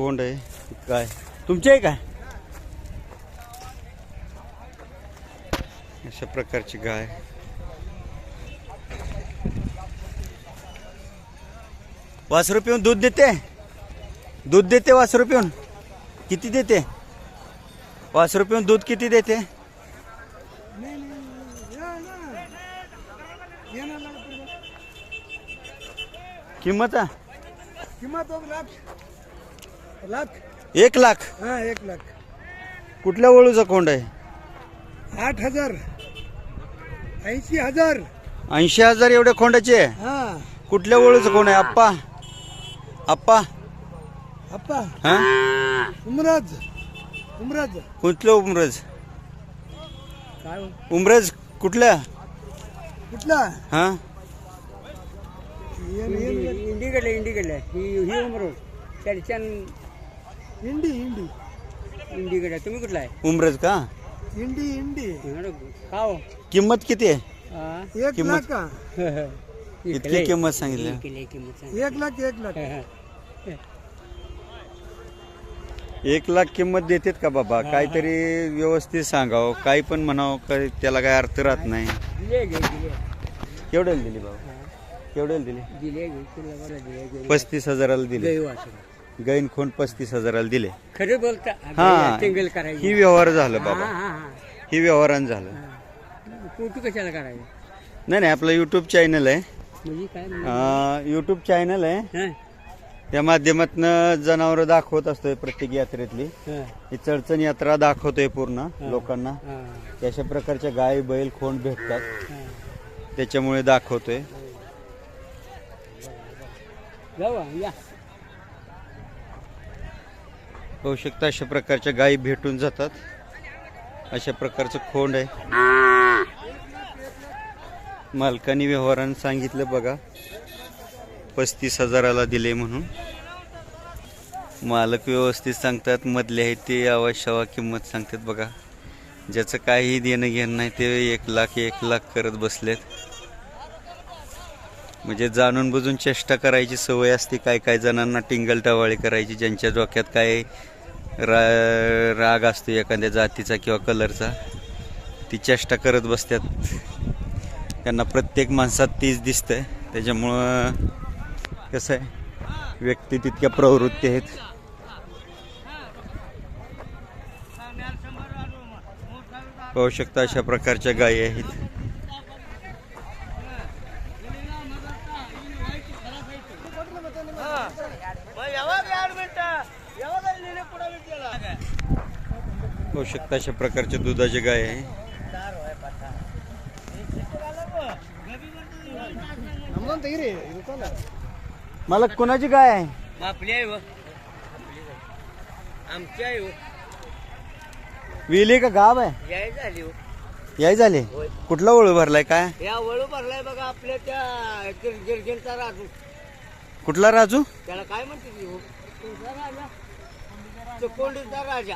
कोंड आहे काय? तुमची आहे काय? अशा प्रकारची गाय. वासरू पिऊन दूध देते? दूध देते वासरू पिऊन? किती देते? वासरू पिऊन दूध किती देते? किंमत किंमत लाख? एक लाख? हा एक लाख. कुठल्या वळूचा कोंड आहे? आठ हजार. ऐंशी हजार. ऐंशी हजार एवढ्या खोंडाचे आहे? हा. कुठल्या वळूचं कोण आहे? आप्पा. आप्पा. अप्पा हा? उमराज. उमराज. कुठलं उमरज? काय उमरज कुठल्या? कुठला? हा? इंडिकडे इंडिकडे ही ही उमरो त्याच्यान इंडी इंडी. इंडिकडे तुम्ही कुठला आहे? उमरज का? इंडी इंडी. का हो? किंमत किती आहे? हा. एक किंमत? लाख. का इतकी. किंमत सांगितली. इकडे किंमत सांग. एक लाख एक लाख. एक लाख किंमत देतात का बाबा? काहीतरी व्यवस्थित सांगावं. काही पण म्हणावं काही त्याला काय अर्थ राहत नाही. दिले घे दिले केवढ्याला दिली बाबा? केवढ्याला दिली? दिले घे तुला बरं दिले घे पस्तीस हजाराला दिले. वासरू गैन खोंड पस्तीस हजाराला दिले. खरं बोलता? हा. टिंगल करायची ही व्यवहार झालं हा बाबा. हा हा. ही व्यवहारानं झालं. फोटो कशाला करायचं नाही नाही आपलं युट्यूब चॅनल आहे. म्हणजे काय युट्यूब चॅनल आहे. हा, त्या माध्यमातून जनावरं दाखवत असतोय प्रत्येक यात्रेतली. हा, ही चढचण यात्रा दाखवतोय पूर्ण लोकांना. हा, अशा प्रकारच्या गाय बैल खोंड भेटतात. हा. त्याच्यामुळे दाखवतोय. जाऊ हा, या. होऊ शकतं अशा प्रकारच्या गायी भेटून जातात. अशा प्रकारचं खोंड आहे. मालकानी व्यवहारानं सांगितलं बघा. पस्तीस हजाराला दिले म्हणून. मालक व्यवस्थित सांगतात मधले आहेत ते आवाशावा किंमत सांगतात बघा. ज्याचं काहीही देणं घेणं नाही ते एक लाख एक लाख करत बसलेत. म्हणजे जाणून बुजून चेष्टा करायची सवय असते काय काय जणांना टिंगल टवाळी करायची ज्यांच्या डोक्यात काय रा राग असतो एखाद्या जातीचा किंवा कलरचा ती चेष्टा करत बसतात त्यांना प्रत्येक माणसात तीच दिसतं त्याच्यामुळं कसं आहे व्यक्ती तितक्या प्रवृत्ती आहेत. पाहू शकता अशा प्रकारच्या गायी आहेत. पाहू शकता अशा प्रकारच्या दुधाची गाय आहे. मला कोणाची गाय आहे? आपली आहे हो. आमची आहे हो. विली का गाव आहे? याय झाली हो. याय झाले? कुठला ओळू भरलाय काय? या वळू भरलाय बघा आपल्या त्या गिर- गिरगिरचा राजू. कुठला राजू? त्याला काय म्हणते ती हो? राजा? चिकोंडीचा राजा.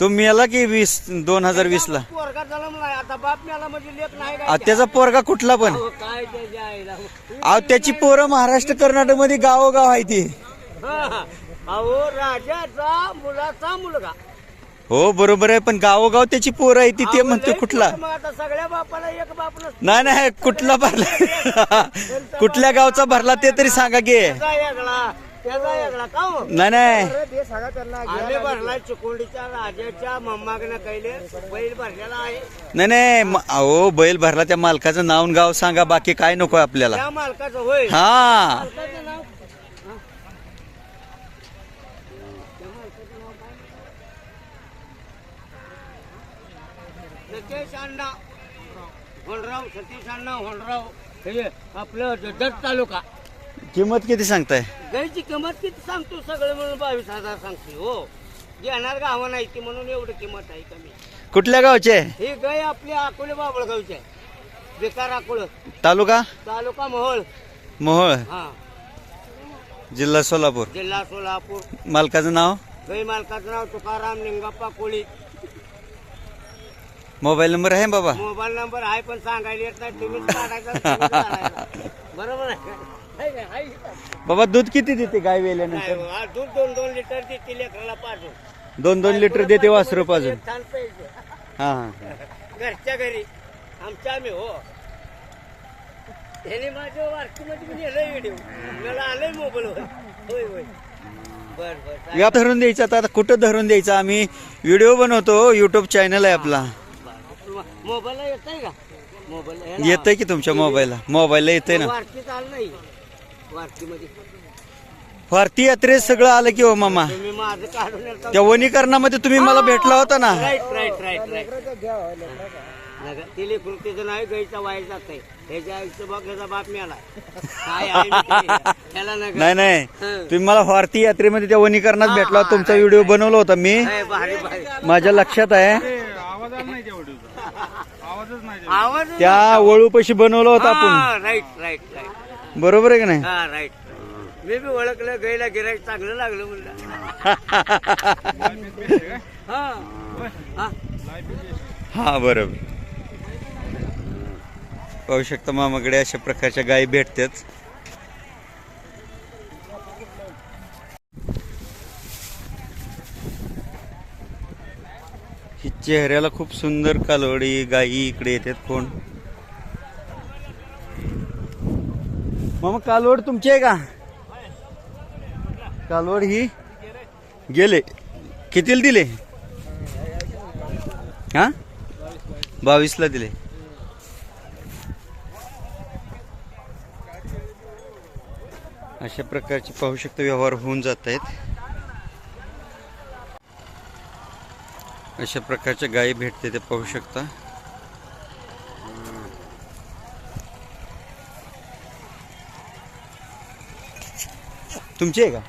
तो मेला की वीस दोन हजार वीस ला. पोरगा आता बाप म्हणजे लेख नाही आ, काय त्याचा पोरगा कुठला पण? अहो, काय त्याच्या आईला. अहो त्याची पोरं महाराष्ट्र कर्नाटकमध्ये गावोगाव आहे ती. हा. अहो राजाचा मुलाचा मुलगा. हो बरोबर आहे पण गावोगाव त्याची पोरं आहे ती ते अहो, म्हणतो लय कुठला? मग आता सगळ्या बापाला एक बाप नसतो. नाही नाही कुठला भरला? कुठल्या गावचा भरला ते तरी सांगा गे. वेगळा. नाही नाही. आम्ही भरलाय चिकोंडीच्या राजाच्या कैले बैल भरलेला आहे. नाही नाही म- अहो बैल भरला त्या मालकाचं नाव आणि गाव सांगा बाकी काय नको आपल्याला. त्या मालकाचं होय. हा. मालकाचं नाव? हा. सतीश अण्णा. होलराव सतीश अण्णा होलराव हे आपलं जत तालुका. किंमत किती सांगताय? गाईची किंमत किती सांगतो सगळं म्हणून बावीस हजार सांगते हो. घेणार गावं नाही ती म्हणून एवढी किंमत आहे कमी. कुठल्या गावचे ही गाय आपली अकोले बाबळगावची आहे. बेकार अकोळ तालुका? तालुका मोहोळ. मोहोळ. हा. जिल्हा सोलापूर. जिल्हा सोलापूर. मालकाचं नाव? गाई मालकाचं नाव तुकाराम लिंगप्पा कोळी. मोबाईल नंबर आहे बाबा? मोबाईल नंबर आहे पण सांगायला येत नाही. तुम्हीच काढायचा तुम्हीच काढायचा. बरोबर आहे. बाबा दूध किती देते गाय वेल्यानंतर? दूध दोन दोन लिटर देते लेकराला पाजून. दोन दोन लिटर देते वासरू पाजून. एक छान पाहिजे हा हा. घरच्या घरी. आमच्या आम्ही हो. त्याने माझ्या वारकीमध्ये पण नेलंय व्हिडिओ मला आलंय मोबाईलवर होय होय. बर बर या धरून द्यायचं आता आता कुठं धरून द्यायचं? आम्ही व्हिडिओ बनवतो युट्यूब चॅनल आहे आपला. मोबाईलला येतंय का? मोबाईल येतंय की तुमच्या मोबाईलला मोबाईलला येतंय ना? नाही. भारती यात्रेत सगळं आलं की हो मामा. तुम्ही माझं काढून येता त्या वनीकरणामध्ये तुम्ही मला भेटला होता ना. राईट राईट राईट राईट ते लेकरू त्याचं नाव गाईचा वाया जात आहे त्याच्या आईचं बाप त्याचा बाप मिळाला काय आहे मी ते. त्याला नका नाही नाही. हं. तुम्ही मला भारती यात्रेमध्ये त्या वनीकरणात भेटला होता तुमचा व्हिडिओ बनवला होता मी. हाय, भारी भारी. माझ्या लक्षात आहे. आवाज त्या वळूपाशी बनवला होता आपण. राईट राईट बरोबर आहे का नाही? हा राईट मी बी ओळखलं गाईला गिरायक चांगलं लागलं म्हणलं. हा. हा. हा बरोबर. पाहू शकता मामाकडे अशा प्रकारच्या गायी भेटतात. ही चेहऱ्याला खूप सुंदर कालवडी गायी इकडे येतात कोण? मामा कालवड तुमची आहे का? कालवड ही गेले. कितीला दिले? हा? बावीसला दिले. अशा प्रकारचे पाहू शकता व्यवहार होऊन जात आहेत. अशा प्रकारच्या गायी भेटते ते पाहू शकता. तुमची आहे का?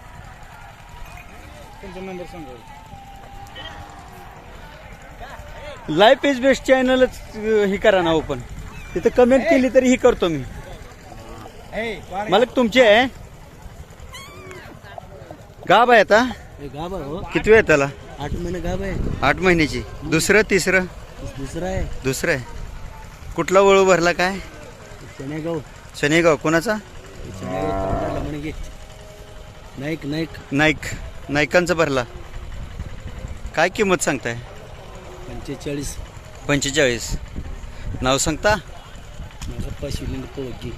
लाईफ इज बेस्ट चॅनलच हे करा ना ओपन तिथं कमेंट केली तरी ही करतो मी. मालक तुमची आहे? गाब आहे आता? गाब आहे हो. किती वेळ त्याला? आठ महिने गाब आहे. आठ महिन्याची. दुसरं तिसरं? दुसरा आहे. दुसरं आहे. कुठला वळू भरला काय? चनेगाव शनेगाव. कोणाचा? म्हणजे नाईक नाईक. नाईक नाईकांचा भरला. काय किंमत सांगताय? पंचेचाळीस. पंचेचाळीस. नाव सांगता? नागप्पा शिवलिंग पवग्गी.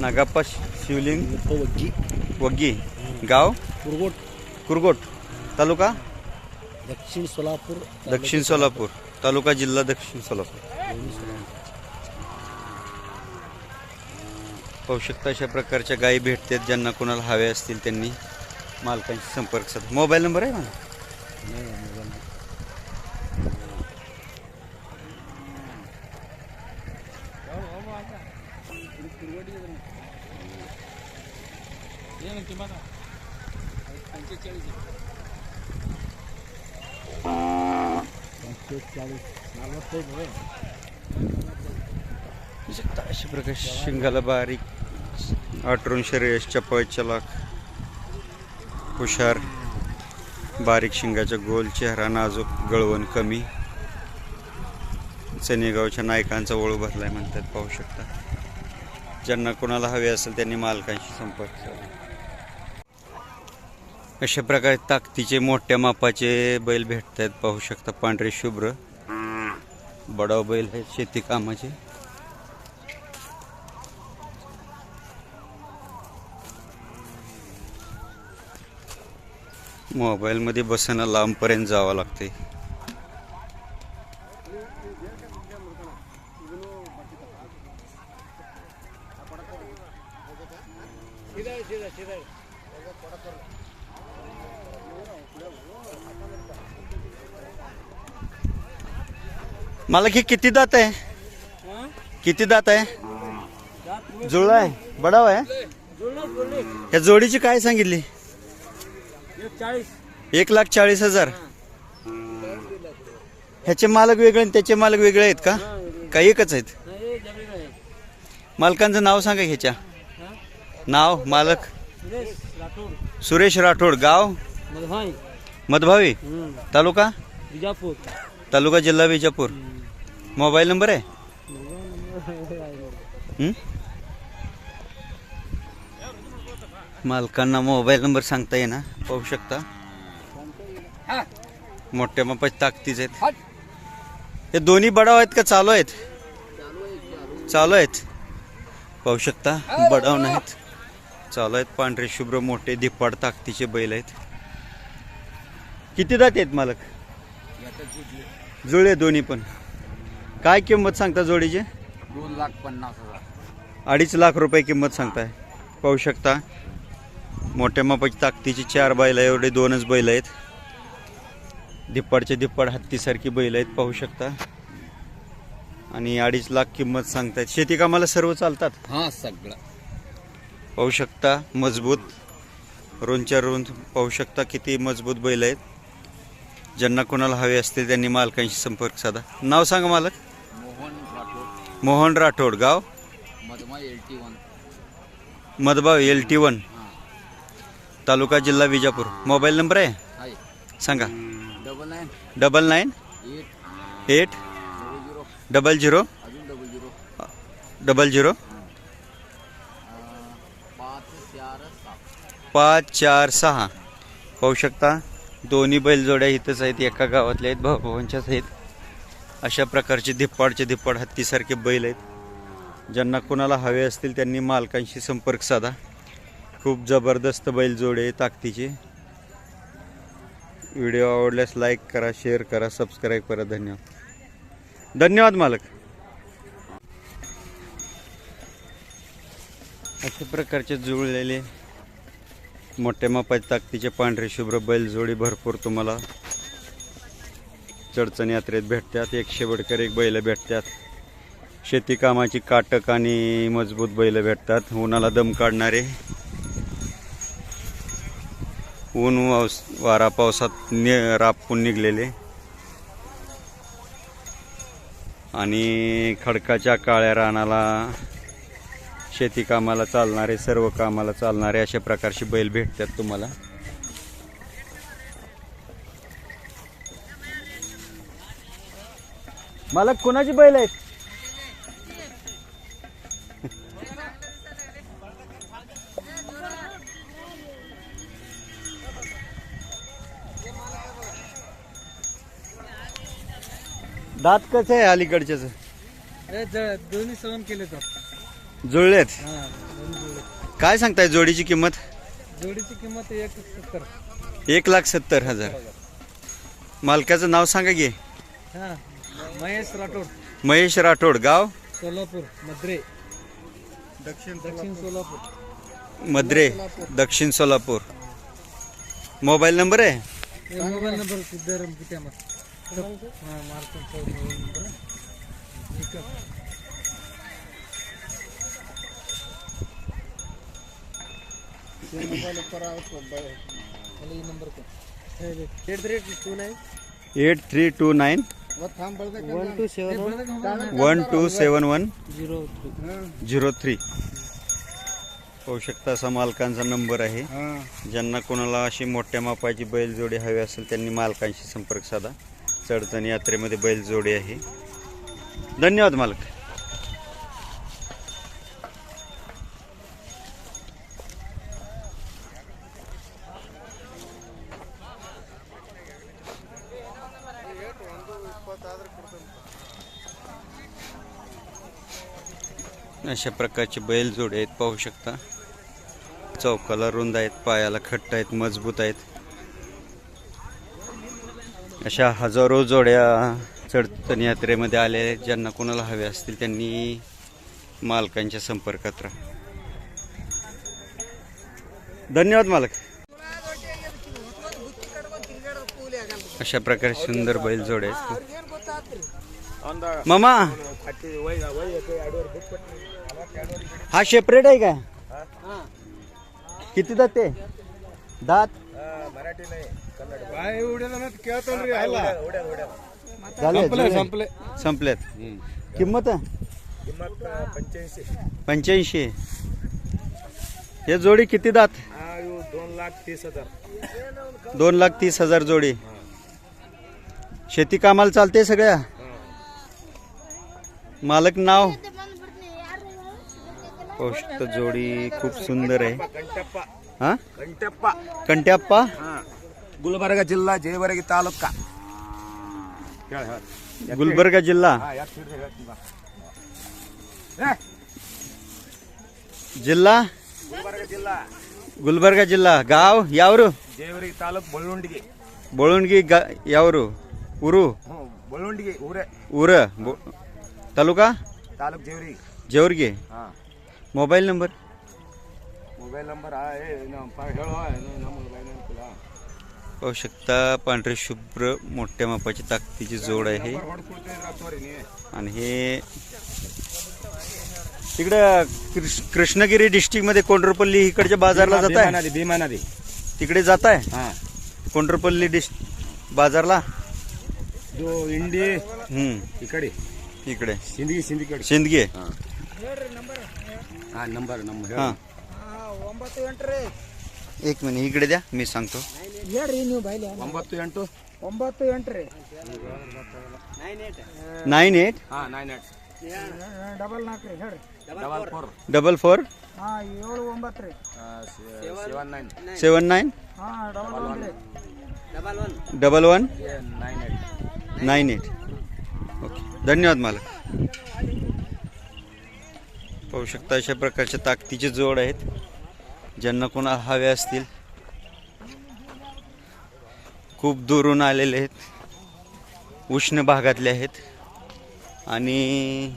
नागाप्पा शिवलिंग पवग्गी. वग्गी. गाव? कुरगोट. कुरगोट. तालुका? दक्षिण सोलापूर. दक्षिण सोलापूर. तालुका जिल्हा दक्षिण सोलापूर. पाहू शकता अशा प्रकारच्या गायी भेटतात ज्यांना कोणाला हव्या असतील त्यांनी मालकांशी संपर्क साधा. मोबाईल नंबर आहे मला पाहू शकता अशा प्रकारे शिंगाला बारीक आठरून शरीर चपळ चलाक हुशार बारीक शिंगाचा गोल चेहरा नाजूक गळवण कमी. चनेगावच्या नायकांचा ओळू भरलाय म्हणतात पाहू शकता. ज्यांना कोणाला हवे असेल त्यांनी मालकांशी संपर्क साधा. अशा प्रकारे ताकदीचे मोठ्या मापाचे बैल भेटत आहेत पाहू शकता पांढरे शुभ्र. बडाव बैल आहेत शेती कामाचे. मोबाईलमध्ये बसणं लांबपर्यंत जावं लागते मला की किती दात आहे? किती दात आहे? जुळला आहे बडाव आहे? या जोडीची काय सांगितली? एक लाख चाळीस. हजार. ह्याचे मालक वेगळे आणि त्याचे मालक वेगळे आहेत का? का एकच आहेत? मालकांचं नाव सांगा ह्याच्या. नाव मालक. सुरेश राठोड. गाव? मधभावी? तालुका? विजापूर. तालुका जिल्हा विजापूर. मोबाईल नंबर आहे? मालकांना मोबाईल नंबर सांगता येईना पाहू शकता. मोठ्या मापाची ताकदीच आहेत. हे दोन्ही बडाव आहेत का? चालू आहेत. चालू आहेत. पाहू शकता बडाव नाहीत. चालू आहेत. पांढरे शुभ्र मोठे धिप्पाड ताकदीचे बैल आहेत. किती जात आहेत मालक? जुळे दोन्ही पण. काय किंमत सांगता जोडीची? दोन लाख पन्नास हजार. अडीच लाख रुपये किंमत सांगताय. पाहू शकता. मोठ्या मापाची ताकदीची चार बैल आहे एवढे दोनच बैल आहेत. धिप्पाडचे धिप्पाड हत्तीसारखी बैल आहेत पाहू शकता. आणि अडीच लाख किंमत सांगतायत. शेती कामाला सर्व चालतात? हा सगळं. पाहू शकता मजबूत. रोनच्या रोन पाहू शकता किती मजबूत बैल आहेत. ज्यांना कोणाला हवे असतील त्यांनी मालकांशी संपर्क साधा. नाव सांगा मालक. मोहन राठोड. मोहन राठोड गाव? मधमा एल टी वन मदबाव एल टी वन तालुका जिल्हा विजापूर. मोबाईल नंबर आहे? आहे. सांगा. Double nine. Double nine? Eight. Eight? Double zero. Double zero? अजून डबल झिरो. Double zero? पाच चार सात पाच चार सहा. पाहू शकता दोन्ही बैलजोड्या इथंच आहेत एका गावातल्या आहेत भाऊभावांच्याच आहेत. अशा प्रकारचे धिप्पाडचे धिप्पाड हत्तीसारखे बैल आहेत. ज्यांना कोणाला हवे असतील त्यांनी मालकांशी संपर्क साधा. खूप जबरदस्त बैलजोडे आहे ताकदीचे. व्हिडिओ आवडल्यास लाईक करा शेअर करा सबस्क्राईब करा. धन्यवाद. धन्यवाद मालक. अशा प्रकारचे जुळलेले मोठ्या मापाच्या ताकदीचे पांढरे शुभ्र बैलजोडी भरपूर तुम्हाला. चडचण यात्रेत भेटतात एक शेवटकर एक बैल भेटतात. शेती कामाची काटक आणि मजबूत बैल भेटतात. उन्हाला दम काढणारे ऊन वावस वारा पावसात नि रापून निघलेले. आणि खडकाच्या काळ्या रानाला शेती कामाला चालणारे सर्व कामाला चालणारे अशा प्रकारचे बैल भेटतात तुम्हाला. मला कोणाची बैल आहेत? दात कसं आहे अलीकडच्याच दोन्ही सहन केले तर जुळलेत? हा दोन्ही जोडे. काय सांगताय जोडीची किंमत? जोडीची किंमत एक सत्तर. एक लाख सत्तर हजार. मालकाचं नाव सांगा की. हा महेश राठोड. महेश राठोड गाव? सोलापूर मद्रे. दक्षिण दक्षिण सोलापूर. मद्रे दक्षिण सोलापूर. मोबाईल नंबर आहे? हे मोबाईल नंबर सिद्धाराम किती eight three two nine. Eight three two nine one two seven one. Two seven one zero three. Zero three होऊ शकता असा मालकांचा नंबर आहे. ज्यांना कोणाला अशी मोठ्या मापाची बैलजोडी हवी असेल त्यांनी मालकांशी संपर्क साधा. चढचण यात्रेमध्ये बैलजोडी आहे. धन्यवाद मालक. अशा प्रकारचे बैलजोडे आहेत पाहू शकता. चौकाला रुंद आहेत पायाला खट्ट आहेत मजबूत आहेत. अशा हजारो जोड्या चढतण यात्रेमध्ये आले ज्यांना कोणाला हवे असतील त्यांनी मालकांच्या संपर्कात राहा. धन्यवाद मालक. अशा प्रकारे सुंदर बैल जोडे मामा हा शेपरेट आहे का? किती दात ते दात? झाले संपले संपल्यात किंमत? पंच्याऐंशी. हे जोडी किती दात? दोन लाख तीस हजार. दोन लाख तीस हजार जोडी. शेती कामाला चालते सगळ्या? मालक नाव? पोस्ट जोडी खूप सुंदर आहे. हा? कंट्याप्पा हा. ಗುಲ್ಬರ್ಗ ಜಿಲ್ಲಾ जयवर्गी तालुका ಗುಲ್ಬರ್ಗ ಜಿಲ್ಲಾ ಜಿಲ್ಲಾ गुलबर्गा जिल्हा ಗುಲ್ಬರ್ಗ ಜಿಲ್ಲಾ ಗಾವ್ ಯಾವರು ಜೇವರಿ ತಾಲೂಕು ಬೊಳ್ಳುಂಡಿಗೆ ಬೊಳ್ಳುಂಡಿಗೆ ಗಾ ಯಾವರು ಊರು ಬೊಳ್ಳುಂಡಿಗೆ ಊರ ಊರ ತಾಲೂಕಾ ತಾಲೂಕು ಜೇವರಿ ಜೇವರಿಗೆ ಮೊಬೈಲ್ ನಂಬರ್ ಮೊಬೈಲ್ ನಂಬರ್ ಹೇಳೋ पाहू शकता पांढरे शुभ्र मोठ्या मापाची ताकदीची जोड आहे. आणि हे तिकडं कृष्णगिरी डिस्ट्रिक्टमध्ये कोंडरपल्ली इकडच्या बाजारला जात आहे भीमानदी तिकडे जात आहे हा. कोंडरपल्ली डिस्ट्रिक्ट बाजारला? जो इंडी इकडे. इकडे. हा. Number number. हा. एक मिनिट इकडे द्या मी सांगतो. ಹೇಳ್ರಿ ನೀವು ಬಾಯ್ಲಿ ಒಂಬತ್ತು ಎಂಟು ಒಂಬತ್ತು ಎಂಟು ರೀ नाईन एट ಹಾಂ ನೈನ್ ಏಟ್ ಡಬಲ್ ನಾಲ್ಕು ರೀ ಹೇಳ್ರಿ ಡಬಲ್ ಫೋರ್ डबल फोर ಹಾಂ ಏಳು ಒಂಬತ್ತು ರೀ ಸೆವೆನ್ ನೈನ್ सेवन नाईन ಹಾಂ ಡಬಲ್ ಒನ್ ರೀ double one double one nine eight nine eight okay धन्यवाद मालक पाहू शकता अशा प्रकारच्या ताकदीचे जोड आहेत ज्यांना कोणाला हवे असतील खूप दुरून आलेले आहेत. उष्ण भागातले आहेत. आणि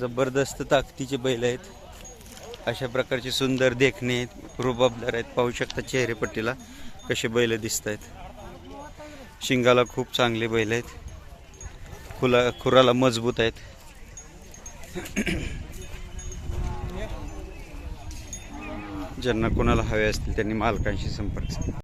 जबरदस्त ताकदीचे बैल आहेत. अशा प्रकारचे सुंदर देखणे आहेत. रुबाबदार आहेत. पाहू शकता चेहरेपट्टीला कसे बैल दिसत आहेत. शिंगाला खूप चांगले बैल आहेत. खुला खुराला मजबूत आहेत. ज्यांना कोणाला हवे असतील त्यांनी मालकांशी संपर्क साधा.